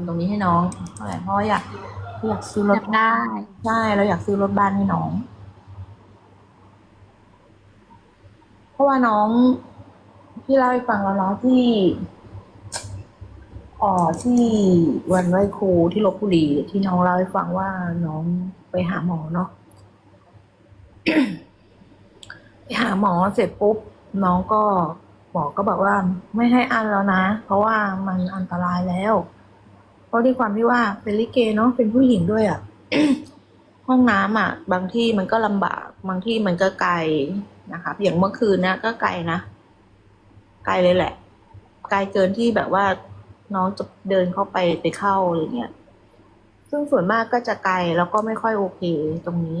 ำตรงนี้ให้น้องเพราะอะไรเพราะว่าอยากอยากซื้อรอถยากได้ใช่เราอยากซื้อรถบ้านให้น้อง เพราะว่าน้องพี่เล่าให้ฟังแล้วเนาะที่อ๋อที่วันไหว้ครูที่ลบบุรีที่น้องเล่าให้ฟังว่าน้องไปหาหมอเนาะไปหาหมอเสร็จปุ๊บ น้องก็หมอก็บอกว่าไม่ให้อันแล้วนะ เพราะว่ามันอันตรายแล้ว เพราะด้วยความที่ว่าเป็นลิเกเนาะเป็นผู้หญิงด้วยอะ่ะห้องน้ำอะ บางที่มันก็ลำบากบางที่มันก็ไกลนะครับอย่างเมื่อคืนนะก็ไกลนะไกลเลยแหละ ไกลเกินที่แบบว่าน้องจะเดินเข้าไปไปเข้าอะไรเงี้ยซึ่งส่วนมากก็จะไกลแล้วก็ไม่ค่อยโอเคตรงนี้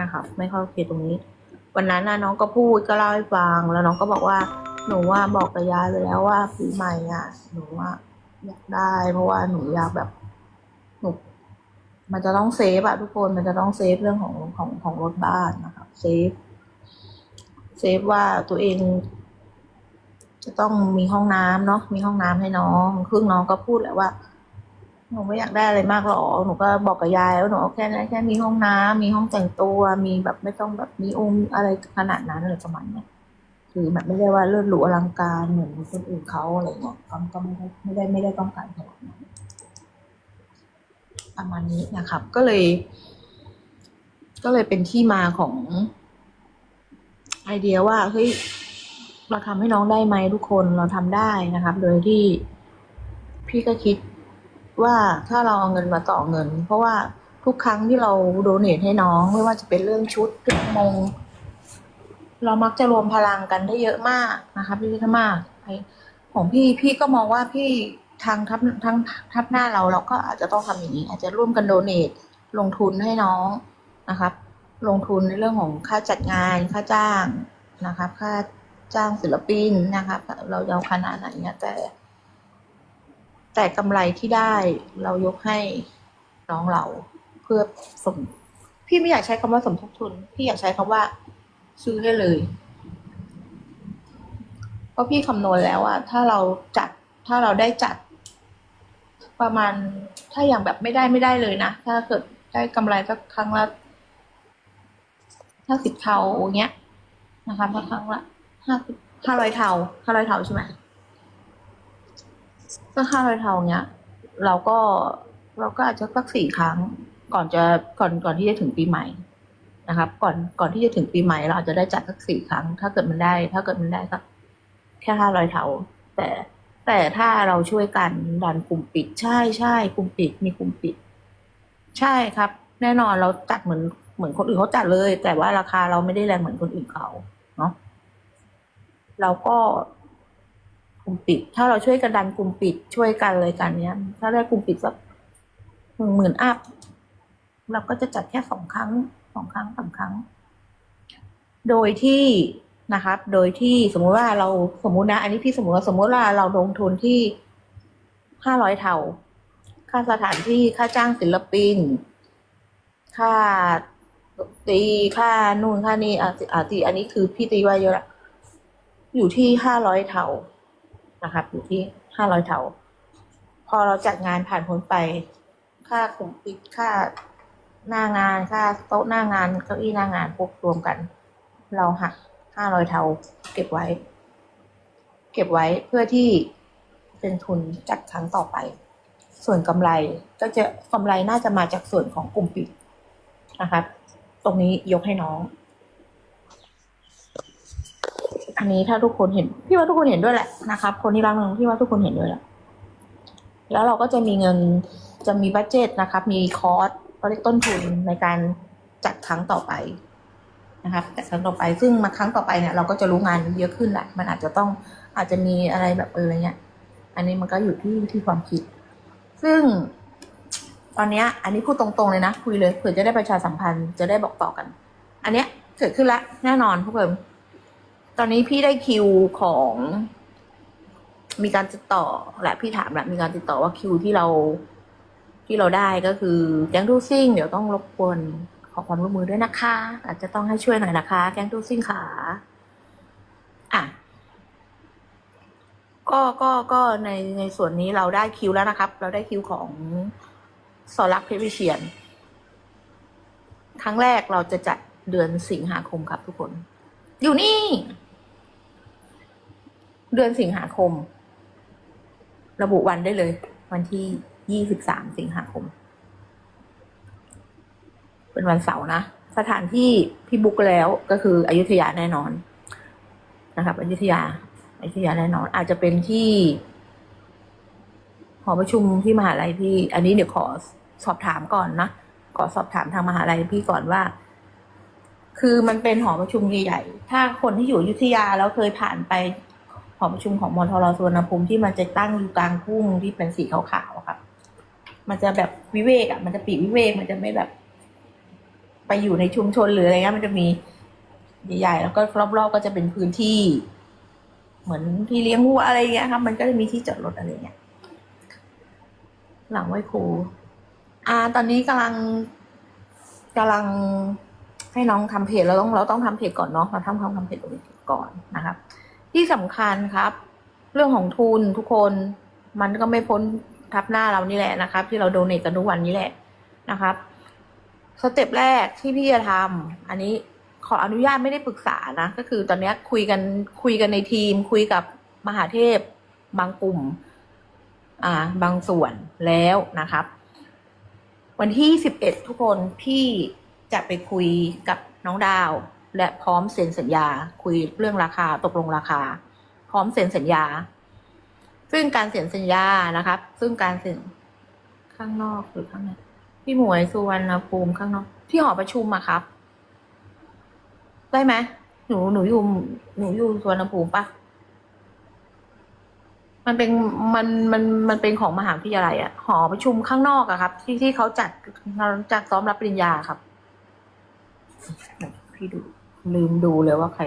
นะครับไม่ค่อยโอเคตรงนี้ วันนั้นนะน้องก็พูดก็เล่าให้ฟัง แล้วน้องก็บอกว่า หนูว่าบอกกับยายไปแล้วว่าปีใหม่อะ หนูว่า อยากได้ เพราะว่าหนูอยากแบบหนูมันจะต้องเซฟอะทุกคนมันจะต้องเซฟเรื่องของของของรถบ้านนะครับเซฟเซฟว่าตัวเอง จะต้องมีห้องน้ำเนาะมีห้องน้ำให้น้องครึ่งน้องก็พูดแหละว่าหนูไม่อยากได้อะไรมากหรอกหนูก็บอกกับยายว่าหนูเอาแค่นั้นแค่มีห้องน้ำมีห้องแต่งตัว มีแบบไม่ต้องแบบมีองค์อะไรขนาดนั้นอะไรประมาณเนี้ย คือแบบไม่ได้ว่าเลิศหรูอลังการเหมือนคนอื่นเขาอะไรเงี้ยก็ก็ไม่ได้ไม่ได้ไม่ได้ต้องการขนาดนั้นประมาณนี้นะครับ ก็เลย ก็เลยเป็นที่มาของไอเดียว่าเฮ้ยเราทำให้น้องได้ไหมทุกคนเราทำได้นะครับ โดยที่พี่ก็คิดว่าถ้าเราเอาเงินมาต่อเงิน เพราะว่าทุกครั้งที่เราโดเนทให้น้องไม่ว่าจะเป็นเรื่องชุดเครื่องมง เรามักจะรวมพลังกันได้เยอะมากนะครับพี่พิธมากไอ้ของพี่พี่ก็มองว่าพี่ทางทับทั้งทับหน้าเราเราก็อาจจะต้องทำอย่างนี้ อาจจะร่วมกันโดเนทลงทุนให้น้องนะครับ ลงทุนในเรื่องของค่าจัดงานค่าจ้างนะครับ ค่าจ้างศิลปินนะครับ เราจะเอาขนาดไหนเนี่ยแต่ แต่กำไรที่ได้เรายกให้น้องเราเพื่อสมพี่ไม่อยากใช้คำว่าสมทบทุน พี่อยากใช้คำว่า ซื้อให้เลย เพราะพี่คำนวณแล้วอะถ้าเราจัดถ้าเราได้จัด ประมาณถ้าอย่างแบบไม่ได้ไม่ได้เลยนะ ถ้าเกิดได้กำไรสักครั้งละถ้าสิบเท่าอย่างเงี้ยนะคะถ้าครั้งละห้าสิบห้าร้อยเท่าห้าร้อยเท่าใช่ไหมก็ห้าร้อยเท่าเงี้ย เราก็เราก็อาจจะสักสี่ครั้งก่อนจะก่อนก่อนที่จะถึงปีใหม่ นะครับ ก่อนก่อนที่จะถึงปีใหม่เราอาจจะได้จัดสักสี่ครั้ง ถ้าเกิดมันได้ ถ้าเกิดมันได้สักแค่ห้าร้อยเทาแต่แต่ถ้าเราช่วยกันดันกลุ่มปิด ใช่ใช่กลุ่มปิดมีกลุ่มปิด ใช่ครับ แน่นอนเราจัดเหมือนเหมือนคนอื่นเขาจัดเลย แต่ว่าราคาเราไม่ได้แรงเหมือนคนอื่นเขาเนาะเราก็กลุ่มปิด ถ้าเราช่วยกันดันกลุ่มปิดช่วยกันเลยกันเนี้ย ถ้าได้กลุ่มปิดสักหนึ่งหมื่นอัพเราก็จะจัดแค่สองครั้ง สองครั้งสามครั้ง โดยที่นะครับ โดยที่สมมุติว่าเราสมมุตินะ อันนี้พี่สมมติว่าสมมติว่าเราลงทุนที่ห้าร้อยเท่า ค่าสถานที่ค่าจ้างศิลปิน ค่าตีค่านู่นค่านี่อะอะตีอันนี้คือพี่ตีไว้เยอะละอยู่ที่ห้าร้อยเท่านะครับ อยู่ที่ห้าร้อยเท่า พอเราจัดงานผ่านพ้นไป ค่ากลุ่มปิดค่า หน้างานค่าโต๊ะหน้างานเก้าอี้หน้างานพวกรวมกัน เราหักห้าร้อยเท่าเก็บไว้ เก็บไว้เพื่อที่เป็นทุนจัดครั้งต่อไป ส่วนกำไรก็จะกำไรน่าจะมาจากส่วนของกลุ่มปิดนะครับ ตรงนี้ยกให้น้อง อันนี้ถ้าทุกคนเห็น พี่ว่าทุกคนเห็นด้วยแหละนะครับ คนที่รักน้องพี่ว่าทุกคนเห็นด้วยแหละแล้วเราก็จะมีเงินจะมีบัตเจตนะครับ มีคอร์ส ก็เรียกต้นทุนในการจัดครั้งต่อไปนะครับจัดครั้งต่อไป ซึ่งมาครั้งต่อไปเนี่ยเราก็จะรู้งานเยอะขึ้นแหละมันอาจจะต้องอาจจะมีอะไรแบบเอออะไรเงี้ย อันนี้มันก็อยู่ที่ที่ความคิด ซึ่ง ตอนเนี้ยอันนี้พูดตรงๆเลยนะ คุยเลยเผื่อจะได้ประชาสัมพันธ์จะได้บอกต่อกัน อันเนี้ยเกิดขึ้นแล้วแน่นอนพวกเอิมตอนนี้พี่ได้คิวของ มีการติดต่อแหละพี่ถามแหละมีการติดต่อว่าคิวที่เรา ที่เราได้ก็คือแก๊งทูซิ่งเดี๋ยวต้องรบกวนขอความร่วมมือด้วยนะคะ อาจจะต้องให้ช่วยหน่อยนะคะ แก๊งทูซิ่งขาอะก็ก็ก็ในในส่วนนี้เราได้คิวแล้วนะครับ เราได้คิวของสอรักเพชรวิเชียน ครั้งแรกเราจะจัดเดือนสิงหาคมครับทุกคน อยู่นี่ เดือนสิงหาคม ระบุวันได้เลย วันที่ ยี่สิบสามสิงหาคม เป็นวันเสาร์นะ สถานที่พี่บุ๊กแล้วก็คืออยุธยาแน่นอนนะครับอยุธยาอยุธยาแน่นอน อาจจะเป็นที่หอประชุมที่มหาลัยพี่ อันนี้เดี๋ยวขอสอบถามก่อนนะขอสอบถามทางมหาลัยพี่ก่อนว่า คือมันเป็นหอประชุมใหญ่ๆถ้าคนที่อยู่อยุธยาแล้วเคยผ่านไปหอประชุมของมทรสุวรรณภูมิที่มันจะตั้งอยู่กลางทุ่งที่เป็นสีขาว มันจะแบบวิเวกอะ มันจะปีกวิเวก มันจะไม่แบบ ไปอยู่ในชุมชนหรืออะไรเงี้ย มันจะมีใหญ่ๆแล้วก็รอบๆก็จะเป็นพื้นที่ เหมือนที่เลี้ยงวัวอะไรเงี้ยครับ มันก็จะมีที่จอดรถอะไรเงี้ย หลังไหว้ครูอ่า ตอนนี้กำลังกำลังให้น้องทำเพจเราต้องเราต้องทำเพจก่อนเนาะเราทำความทำเพจก่อนนะครับ ที่สำคัญครับ เรื่องของทุนทุกคนมันก็ไม่พ้น ทับหน้าเรานี่แหละนะครับ ที่เราโดเนทกันทุกวันนี้แหละนะครับสเต็ปแรกที่พี่จะทำอันนี้ขออนุญาตไม่ได้ปรึกษานะ ก็คือตอนนี้คุยกันคุยกันในทีม คุยกับมหาเทพ บางกลุ่ม อ่า บางส่วนแล้วนะครับ วันที่สิบเอ็ดทุกคนพี่จะไปคุยกับน้องดาว และพร้อมเซ็นสัญญา คุยเรื่องราคาตกลงราคา พร้อมเซ็นสัญญา ซึ่งการเซ็นสัญญานะครับ ซึ่งการเซ็นข้างนอกหรือข้างในพี่หมวยสุวรรณภูมิข้างนอก ที่หอประชุมอะครับ ได้ไหมหนูหนูอยู่หนูอยู่สุวรรณภูมิปะมันเป็นมันมันมันเป็นของมหาวิทยาลัยอะหอประชุมข้างนอกอะครับ ที่ที่เขาจัดจัดซ้อมรับปริญญาครับ พี่ดูลืมดูเลยว่าใคร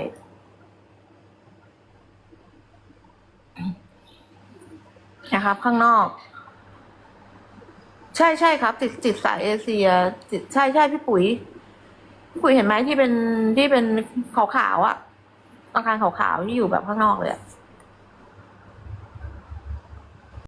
นะครับ ข้างนอก ใช่ใช่ครับ ติดติดสายเอเชียติดใช่ใช่พี่ปุ๋ยพี่ปุ๋ยเห็นไหมที่เป็นที่เป็นขาวๆอะอาการขาวๆที่อยู่แบบข้างนอกเลยอะ